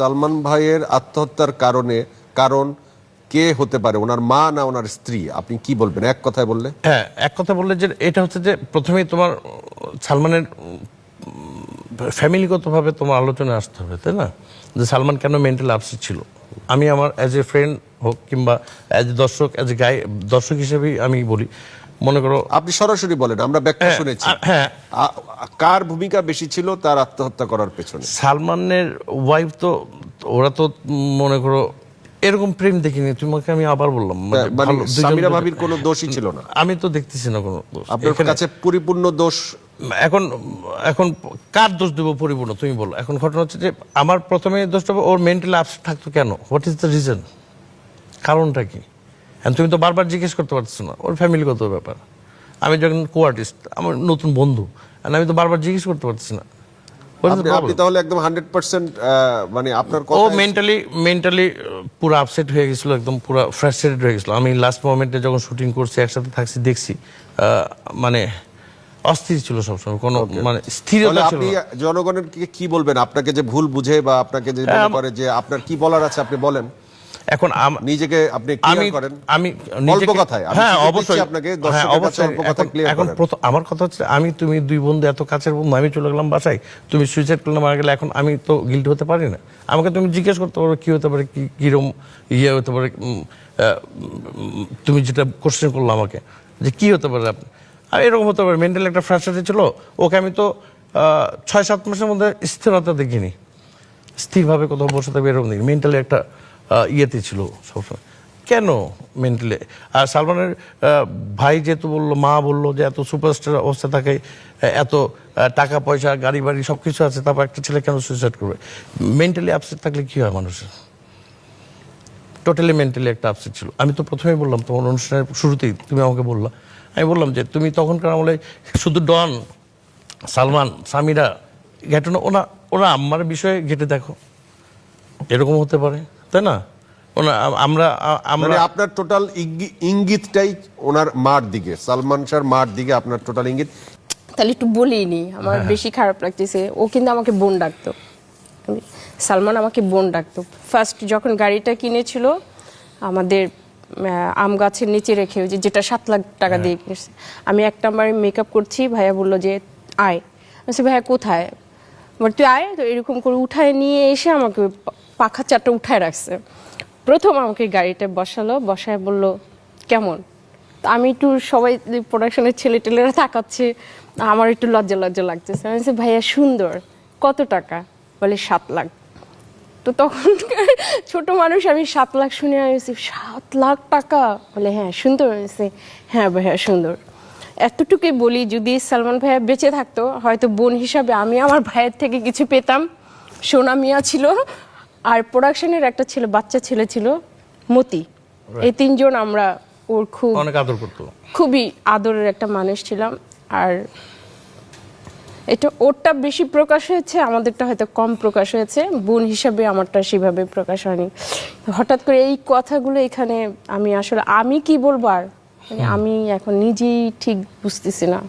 সালমান ভাইয়ের আত্মহত্যার কারণে, কারণ কে হতে পারে? ওনার মা না ওনার স্ত্রী? আপনি কি বলবেন? এক কথায় বললে। হ্যাঁ এক কথা বললে যে এটা হচ্ছে যে প্রথমেই তোমার, সালমানের ফ্যামিলিগতভাবে তোমার আলোচনায় আসতে হবে, তাই না? যে সালমান কেন মেন্টাল আপসেট ছিল? আমি আমার অ্যাজ এ ফ্রেন্ড হোক কিংবা অ্যাজ এ দর্শক অ্যাজ এ গাই দর্শক হিসেবেই আমি বলি। মনে করো আপনি সরাসরি বলেন আমরা ব্যাখ্যা হ্যাঁ, শুনেছি। হ্যাঁ। কার ভূমিকা বেশি ছিল তার আত্মহত্যা করার পেছনে? সালমানের ওয়াইফ তো ওরা তো মনে করো এরকম প্রেম দেখিনি তোমাকে আমি আবার বললাম। মানে মানে দুইজন সামিরা ভাবির কোনো দোষই ছিল না। আমি তো দেখতেছি না কোনো দোষ। আপনার কাছে পরিপূর্ণ দোষ এখন এখন কার দোষ দেবো পরিপূর্ণ? তুমি বলো। এখন ঘটনা হচ্ছে যে আমার প্রথমে দোষটা ওর মেন্টাল আপসেট থাকতো কেন? হোয়াট ইজ দ্য রিজন কারণটা কি? তুমি তো বারবার জিজ্ঞেস করতে পারছ না ওর ফ্যামিলিগত ব্যাপার। আমি যখন কো আর্টিস্ট আমার নতুন বন্ধু আমি তো বারবার জিজ্ঞেস করতে পারছি না। আপনি তাহলে একদম হান্ড্রেড পার্সেন্ট মানে আপনার ও মেন্টালি মেন্টালি পুরো আপসেট হয়ে গেছিল একদম পুরো ফ্রাস্ট্রেটেড হয়ে গেছিল। আমি লাস্ট মোমেন্টে যখন শুটিং করছি একসাথে থাকছি দেখছি মানে অস্থির ছিল সবসময় কোনো মানে স্থিরতা ছিল আপনি জনগণের কি বলবেন? আপনাকে যে ভুল বুঝে বা আপনাকে যে মনে করে যে আপনার কি বলার আছে আপনি বলেন। এখন নিজেকে আপনি আমি করেন। আমি অল্প কথায় হ্যাঁ অবশ্যই। আপনাকে হ্যাঁ, অবশ্যই। অল্প কথায় ক্লিয়ার এখন আমার কথা হচ্ছে আমি তুমি দুই বন্ধু এত কাছের বন্ধু আমি চলে গেলাম বাসায় তুমি সুইসাইড করলে মারা গেলে এখন আমি তো গিল্ট হতে পারি না। আমাকে তুমি জিজ্ঞেস করতে পারো কি হতে পারে কি কিরম ইয়ে হতে পারে তুমি যেটা কোশ্চেন করল আমাকে যে কি হতে পারে আপনি আর এরকম হতে পারে মেন্টাল একটা ফ্রাস্ট্রেটেড ছিল ওকে আমি তো ছয়, সাত মাসের মধ্যে স্থিরতা দেখিনি। স্থিরভাবে কোথাও বসে থাকবে এরকম দেখি মেন্টালি একটা ইয়েতে ছিল সবসময়। কেন মেন্টালি আর সালমানের ভাই যেহেতু বলল, মা বলল যে এত সুপারস্টার অবস্থা থাকে এত টাকা, পয়সা, গাড়ি, বাড়ি সব কিছু আছে, তারপর একটা ছেলে কেন সুইসাইড করবে? মেন্টালি আপসেট থাকলে কী হয় মানুষের? টোটালি মেন্টালি একটা আপসেট ছিল। আমি তো প্রথমেই বললাম তোমার অনুষ্ঠানের শুরুতেই তুমি আমাকে বললা আমি বললাম যে তুমি তখনকার আমলে শুধু ডন সালমান সামিরা ঘটনা ওনা ওরা আমার বিষয়ে ঘেটে দেখো। এরকম হতে পারে তাই না? ওনা আমরা আমরা মানে আপনার টোটাল ইঙ্গিতটাই ওনার মার দিকে সালমান শাহর মার দিকে আপনার টোটাল ইঙ্গিত। তাহলে একটু বলিনি আমার বেশি খারাপ লাগতেছে। ও কিন্তু আমাকে বোন ডাকতো। সালমান আমাকে বোন ডাকতো। ফার্স্ট যখন গাড়িটা কিনেছিল আমাদের আম গাছের নিচে রেখে ওই যে যেটা সাত লাখ টাকা দিয়ে কিনেছে। আমি এক নম্বরে মেকআপ করছি ভাইয়া বলল যে আয়। আমি বলছি, ভাইয়া কোথায়? বল তুই আয়। তো এরকম করে উঠায় নিয়ে এসে আমাকে ওই পাখা চারটা উঠায় রাখছে। প্রথম আমাকে গাড়িতে বসালো বসায় বলল কেমন? তো আমি একটু সবাই প্রোডাকশনের ছেলে টেলেরা তাকাচ্ছে আমার একটু লজ্জা লজ্জা লাগতেছে। আমি ভাইয়া সুন্দর। কত টাকা? বলে সাত লাখ। তো তখন ছোট মানুষ আমি সাত লাখ শুনে বলছি, সাত লাখ টাকা? বলে হ্যাঁ সুন্দর হয়েছে। হ্যাঁ ভাইয়া সুন্দর। এতটুকুই বলি যদি সালমান ভাইয়া বেঁচে থাকতো হয়তো বোন হিসাবে আমি আমার ভাইয়ের থেকে কিছু পেতাম। সোনা মিয়া ছিল আর প্রোডাকশনের একটা ছিল বাচ্চা ছেলে ছিল মতি। এই তিনজন আমরা ওর খুব অনেক আদর করতো। খুবই আদরের একটা মানুষ ছিলাম আর এটা ওরটা বেশি প্রকাশ হয়েছে আমাদেরটা হয়তো কম প্রকাশ হয়েছে। বোন হিসাবে আমারটা সেভাবে প্রকাশ হয়নি। হঠাৎ করে এই কথাগুলো এখানে আমি আসলে আমি কি বলব আর? মানে আমি এখন নিজেই ঠিক বুঝতেছি না।